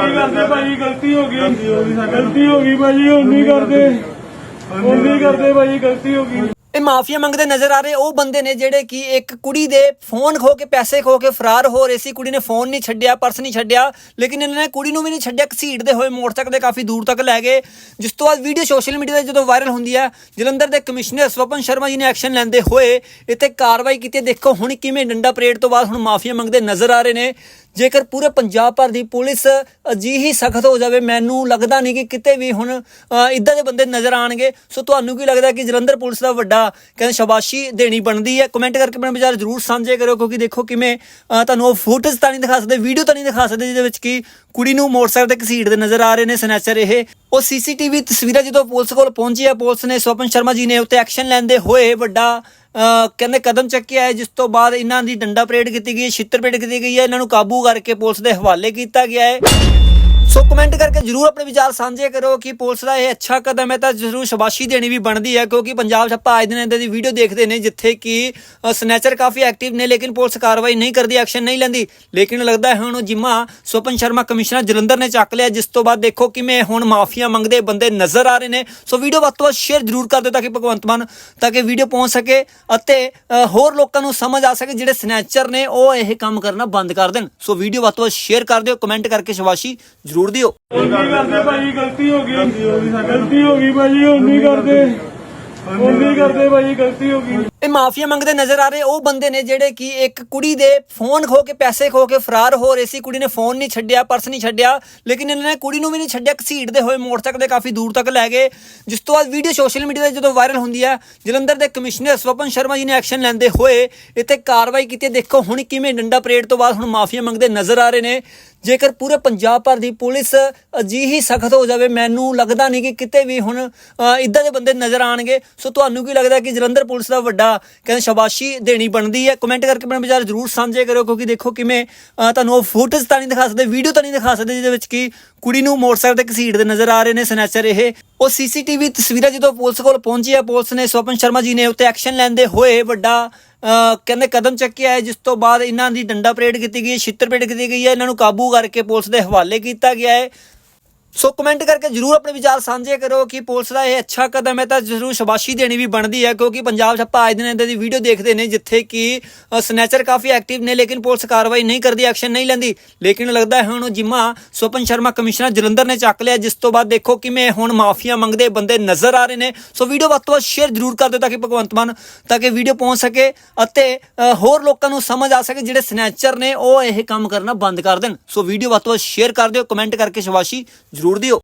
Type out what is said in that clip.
ਨਹੀਂ ਕਰਦੇ ਭਾਈ? ਗਲਤੀ ਹੋ ਗਈ। ਗਲਤੀ ਹੋ ਗਈ ਭਾਈ ਹੁਣ ਨਹੀਂ ਕਰਦੇ। ਹੁਣ ਨਹੀਂ ਕਰਦੇ ਭਾਈ ਗਲਤੀ ਹੋ ਗਈ। ਇਹ ਮਾਫੀਆ ਮੰਗਦੇ ਨਜ਼ਰ ਆ ਰਹੇ ਉਹ ਬੰਦੇ ਨੇ ਜਿਹੜੇ ਕਿ ਇੱਕ ਕੁੜੀ ਦੇ ਫੋਨ ਖੋ ਕੇ ਪੈਸੇ ਖੋ ਕੇ ਫਰਾਰ ਹੋ ਰਹੇ ਸੀ। ਕੁੜੀ ਨੇ ਫੋਨ ਨਹੀਂ ਛੱਡਿਆ ਪਰਸ ਨਹੀਂ ਛੱਡਿਆ। ਲੇਕਿਨ ਇਹਨਾਂ ਨੇ ਕੁੜੀ ਨੂੰ ਵੀ ਨਹੀਂ ਛੱਡਿਆ ਘਸੀਟਦੇ ਹੋਏ ਮੋਟਰਸਾਈਕਲ ਦੇ ਕਾਫੀ ਦੂਰ ਤੱਕ ਲੈ ਗਏ। ਜਿਸ ਤੋਂ ਬਾਅਦ ਵੀਡੀਓ ਸੋਸ਼ਲ ਮੀਡੀਆ ਤੇ ਜਦੋਂ ਵਾਇਰਲ ਹੁੰਦੀ ਹੈ ਜਲੰਧਰ ਦੇ ਕਮਿਸ਼ਨਰ ਸਵਪਨ ਸ਼ਰਮਾ ਜੀ ਨੇ ਐਕਸ਼ਨ ਲੈਂਦੇ ਹੋਏ ਇੱਥੇ ਕਾਰਵਾਈ ਕੀਤੀ। ਦੇਖੋ ਹੁਣ ਕਿਵੇਂ ਡੰਡਾ ਪਰੇਡ ਤੋਂ ਬਾਅਦ ਹੁਣ ਮਾਫੀਆ ਮੰਗਦੇ ਨਜ਼ਰ ਆ ਰਹੇ ਨੇ। ਜੇਕਰ ਪੂਰੇ ਪੰਜਾਬ ਭਰ ਦੀ ਪੁਲਿਸ ਅਜਿਹੀ ਸਖਤ ਹੋ ਜਾਵੇ, ਮੈਨੂੰ ਲੱਗਦਾ ਨਹੀਂ ਕਿ ਕਿਤੇ ਵੀ ਹੁਣ ਇਦਾਂ ਦੇ ਬੰਦੇ ਨਜ਼ਰ ਆਣਗੇ ਸੋ ਤੁਹਾਨੂੰ ਕੀ ਲੱਗਦਾ ਕਿ ਜਲੰਧਰ ਪੁਲਿਸ ਦਾ ਵੱਡਾ, ਕਹਿੰਦੇ ਸ਼ਾਬਾਸ਼ੀ ਦੇਣੀ ਬਣਦੀ ਹੈ? ਕਮੈਂਟ ਕਰਕੇ ਆਪਣੇ ਵਿਚਾਰ ਜ਼ਰੂਰ ਸਾਂਝੇ ਕਰਿਓ, ਕਿਉਂਕਿ ਦੇਖੋ ਕਿਵੇਂ ਤੁਹਾਨੂੰ ਉਹ ਫੁਟੇਜ ਤਾਂ ਨਹੀਂ ਦਿਖਾ ਸਕਦੇ ਵੀਡੀਓ ਤਾਂ ਨਹੀਂ ਦਿਖਾ ਸਕਦੇ, ਜਿਹਦੇ ਵਿੱਚ ਕਿ ਕੁੜੀ ਨੂੰ ਮੋਟਰਸਾਈਕਲ ਤੇ ਘਸੀਟਦੇ ਨਜ਼ਰ ਆ ਰਹੇ ਨੇ, ਸਨੈਚਰ ਇਹ। ਉਹ ਸੀਸੀਟੀਵੀ ਤਸਵੀਰਾਂ ਜਦੋਂ ਪੁਲਿਸ ਕੋਲ ਪਹੁੰਚੀ ਹੈ ਪੁਲਿਸ ਨੇ ਸਵਪਨ ਸ਼ਰਮਾ ਜੀ ਨੇ ਉੱਤੇ ਐਕਸ਼ਨ ਲੈਂਦੇ ਹੋਏ ਵੱਡਾ ਕਹਿੰਦੇ ਕਦਮ ਚੱਕਿਆ ਹੈ, ਜਿਸ ਤੋਂ ਬਾਅਦ ਇਹਨਾਂ ਦੀ ਡੰਡਾ ਪਰੇਡ ਕੀਤੀ ਗਈ ਹੈ, ਛਿੱਤਰ ਪਰੇਡ ਕੀਤੀ ਗਈ ਹੈ, ਇਹਨਾਂ ਨੂੰ ਕਾਬੂ ਕਰਕੇ ਪੁਲਿਸ ਦੇ ਹਵਾਲੇ ਕੀਤਾ ਗਿਆ ਹੈ। ਸੋ ਕਮੈਂਟ ਕਰਕੇ ਜਰੂਰ ਆਪਣੇ ਵਿਚਾਰ ਸਾਂਝੇ ਕਰੋ ਕਿ ਪੁਲਿਸ ਦਾ ਇਹ ਅੱਛਾ ਕਦਮ ਹੈ, ਤਾਂ ਜਰੂਰ ਸ਼ਾਬਾਸ਼ੀ ਦੇਣੀ ਵੀ ਬਣਦੀ ਹੈ, ਕਿਉਂਕਿ ਪੰਜਾਬ ਛੱਪਾ ਆਪਾਂ ਅੱਜ ਦਿਨ ਇਦਾਂ ਦੀ ਵੀਡੀਓ ਦੇਖਦੇ ਨੇ, ਜਿੱਥੇ ਕਿ ਸਨੈਚਰ ਕਾਫੀ ਐਕਟਿਵ ਨੇ, ਲੇਕਿਨ ਪੁਲਿਸ ਕਾਰਵਾਈ ਨਹੀਂ ਕਰਦੀ ਐਕਸ਼ਨ ਨਹੀਂ ਲੈਂਦੀ। ਲੇਕਿਨ ਲੱਗਦਾ ਹੈ ਹੁਣ ਉਹ ਜਿੰਮਾ ਸੁਪਨ ਸ਼ਰਮਾ ਕਮਿਸ਼ਨਰ ਜਲੰਧਰ ਨੇ ਚੱਕ ਲਿਆ। ਜਿਸ ਤੋਂ ਬਾਅਦ ਦੇਖੋ ਕਿਵੇਂ ਹੁਣ ਮਾਫੀਆ ਮੰਗਦੇ ਬੰਦੇ ਨਜ਼ਰ ਆ ਰਹੇ ਨੇ। ਸੋ ਵੀਡੀਓ ਵੱਧ ਤੋਂ ਵੱਧ ਸ਼ੇਅਰ ਜਰੂਰ ਕਰ ਦਿਓ ਤਾਂ ਕਿ ਭਗਵੰਤ ਮਾਨ ਤਾਂ ਕਿ ਵੀਡੀਓ ਪਹੁੰਚ ਸਕੇ ਅਤੇ ਹੋਰ ਲੋਕਾਂ ਨੂੰ ਸਮਝ ਆ ਸਕੇ ਜਿਹੜੇ ਸਨੈਚਰ ਨੇ, ਉਹ ਇਹ ਕੰਮ ਕਰਨਾ ਬੰਦ ਕਰ ਦੇਣ। ਸੋ ਵੀਡੀਓ ਵੱਧ ਤੋਂ ਵੱਧ ਸ਼ੇਅਰ ਕਰ ਦਿਓ ਕਮੈਂਟ ਕਰਕੇ ਸ਼ਾਬਾਸ਼ੀ ਜਰੂਰ ਦਿਓ। ਹੁਣ ਨਹੀਂ ਕਰਦੇ ਭਾਈ ਗਲਤੀ ਹੋ ਗਈ। ਗਲਤੀ ਹੋ ਗਈ ਭਾਈ ਹੁਣ ਨਹੀਂ ਕਰਦੇ। ਹੁਣ ਨਹੀਂ ਕਰਦੇ ਭਾਈ ਗਲਤੀ ਹੋ ਗਈ। ਇਹ ਮਾਫੀਆ ਮੰਗਦੇ ਨਜ਼ਰ ਆ ਰਹੇ ਉਹ ਬੰਦੇ ਨੇ ਜਿਹੜੇ ਕਿ ਇੱਕ ਕੁੜੀ ਦੇ ਫੋਨ ਖੋ ਕੇ ਪੈਸੇ ਖੋ ਕੇ ਫਰਾਰ ਹੋ ਰਹੇ ਸੀ। ਕੁੜੀ ਨੇ ਫੋਨ ਨਹੀਂ ਛੱਡਿਆ ਪਰਸ ਨਹੀਂ ਛੱਡਿਆ ਲੇਕਿਨ ਇਹਨਾਂ ਨੇ ਕੁੜੀ ਨੂੰ ਵੀ ਨਹੀਂ ਛੱਡਿਆ ਘਸੀਟਦੇ ਹੋਏ ਮੋਟਰਸਾਈਕਲ ਦੇ ਕਾਫੀ ਦੂਰ ਤੱਕ ਲੈ ਗਏ। ਜਿਸ ਤੋਂ ਬਾਅਦ ਵੀਡੀਓ ਸੋਸ਼ਲ ਮੀਡੀਆ ਤੇ ਜਦੋਂ ਵਾਇਰਲ ਹੁੰਦੀ ਹੈ ਜਲੰਧਰ ਦੇ ਕਮਿਸ਼ਨਰ ਸਵਪਨ ਸ਼ਰਮਾ ਜੀ ਨੇ ਐਕਸ਼ਨ ਲੈਂਦੇ ਹੋਏ ਇੱਥੇ ਕਾਰਵਾਈ ਕੀਤੀ। ਦੇਖੋ ਹੁਣ ਕਿਵੇਂ ਡੰਡਾ ਪਰੇਡ ਤੋਂ ਬਾਅਦ ਹੁਣ ਮਾਫੀਆ ਮੰਗਦੇ ਨਜ਼ਰ ਆ ਰਹੇ ਨੇ। ਜੇਕਰ ਪੂਰੇ ਪੰਜਾਬ ਭਰ ਦੀ ਪੁਲਿਸ ਅਜਿਹੀ ਸਖਤ ਹੋ ਜਾਵੇ, ਮੈਨੂੰ ਲੱਗਦਾ ਨਹੀਂ ਕਿ ਕਿਤੇ ਵੀ ਹੁਣ ਇਦਾਂ ਦੇ ਬੰਦੇ ਨਜ਼ਰ ਆਣਗੇ। ਸੋ ਤੁਹਾਨੂੰ ਕੀ ਲੱਗਦਾ ਕਿ ਜਲੰਧਰ ਪੁਲਿਸ ਦਾ ਵੱਡਾ, ਕਹਿੰਦੇ ਸ਼ਾਬਾਸ਼ੀ ਦੇਣੀ ਬਣਦੀ ਹੈ? ਕਮੈਂਟ ਕਰਕੇ ਆਪਣੇ ਵਿਚਾਰ ਜ਼ਰੂਰ ਸਾਂਝੇ ਕਰਿਓ, ਕਿਉਂਕਿ ਦੇਖੋ ਕਿਵੇਂ ਤੁਹਾਨੂੰ ਉਹ ਫੁਟੇਜ ਤਾਂ ਨਹੀਂ ਦਿਖਾ ਸਕਦੇ ਵੀਡੀਓ ਤਾਂ ਨਹੀਂ ਦਿਖਾ ਸਕਦੇ, ਜਿਹਦੇ ਵਿੱਚ ਕਿ ਕੁੜੀ ਨੂੰ ਮੋਟਰਸਾਈਕਲ ਤੇ ਘਸੀਟਦੇ ਨਜ਼ਰ ਆ ਰਹੇ ਨੇ ਸਨੈਚਰ ਇਹ। ਉਹ ਸੀਸੀਟੀਵੀ ਤਸਵੀਰਾਂ ਜਦੋਂ ਪੁਲਿਸ ਕੋਲ ਪਹੁੰਚੀਆਂ ਪੁਲਿਸ ਨੇ ਸਵਪਨ ਸ਼ਰਮਾ ਜੀ ਨੇ ਉੱਤੇ ਐਕਸ਼ਨ ਲੈਂਦੇ ਹੋਏ ਵੱਡਾ ਕਹਿੰਦੇ ਕਦਮ ਚੱਕਿਆ ਹੈ, ਜਿਸ ਤੋਂ ਬਾਅਦ ਇਹਨਾਂ ਦੀ ਡੰਡਾ ਪਰੇਡ ਕੀਤੀ ਗਈ ਹੈ, ਛਿੱਤਰ ਪਰੇਡ ਕੀਤੀ ਗਈ ਹੈ, ਇਹਨਾਂ ਨੂੰ ਕਾਬੂ ਕਰਕੇ ਪੁਲਿਸ ਦੇ ਹਵਾਲੇ ਕੀਤਾ ਗਿਆ ਹੈ। ਸੋ ਕਮੈਂਟ ਕਰਕੇ ਜਰੂਰ ਆਪਣੇ ਵਿਚਾਰ ਸਾਂਝੇ ਕਰੋ ਕਿ ਪੁਲਿਸ ਦਾ ਇਹ ਅੱਛਾ ਕਦਮ ਹੈ ਤਾਂ ਜਰੂਰ ਸ਼ਾਬਾਸ਼ੀ ਦੇਣੀ ਵੀ ਬਣਦੀ ਹੈ, ਕਿਉਂਕਿ ਪੰਜਾਬ ਛੱਪਾ ਆਪਾਂ ਅੱਜ ਦਿਨ ਇਦਾਂ ਦੀ ਵੀਡੀਓ ਦੇਖਦੇ ਨੇ, ਜਿੱਥੇ ਕਿ ਸਨੈਚਰ ਕਾਫੀ ਐਕਟਿਵ ਨੇ, ਲੇਕਿਨ ਪੁਲਿਸ ਕਾਰਵਾਈ ਨਹੀਂ ਕਰਦੀ ਐਕਸ਼ਨ ਨਹੀਂ ਲੈਂਦੀ। ਲੇਕਿਨ ਲੱਗਦਾ ਹੈ ਹੁਣ ਉਹ ਜਿੰਮਾ ਸਵਪਨ ਸ਼ਰਮਾ ਕਮਿਸ਼ਨਰ ਜਲੰਧਰ ਨੇ ਚੱਕ ਲਿਆ, ਜਿਸ ਤੋਂ ਬਾਅਦ ਦੇਖੋ ਕਿਵੇਂ ਹੁਣ ਮਾਫੀਆ ਮੰਗਦੇ ਬੰਦੇ ਨਜ਼ਰ ਆ ਰਹੇ ਨੇ। ਸੋ ਵੀਡੀਓ ਵੱਧ ਤੋਂ ਵੱਧ ਸ਼ੇਅਰ ਜਰੂਰ ਕਰ ਦਿਓ ਤਾਂ ਕਿ ਭਗਵੰਤ ਮਾਨ, ਤਾਂ ਕਿ ਵੀਡੀਓ ਪਹੁੰਚ ਸਕੇ ਅਤੇ ਹੋਰ ਲੋਕਾਂ ਨੂੰ ਸਮਝ ਆ ਸਕੇ ਜਿਹੜੇ ਸਨੈਚਰ ਨੇ, ਉਹ ਇਹ ਕੰਮ ਕਰਨਾ ਬੰਦ ਕਰ ਦੇਣ। ਸੋ ਵੀਡੀਓ ਵੱਧ ਤੋਂ ਵੱਧ ਸ਼ੇਅਰ ਕਰ ਦਿਓ, ਕਮੈਂਟ ਕਰਕੇ ਸ਼ਾਬਾਸ਼ੀ ਜਰੂਰ ਦਿਓ।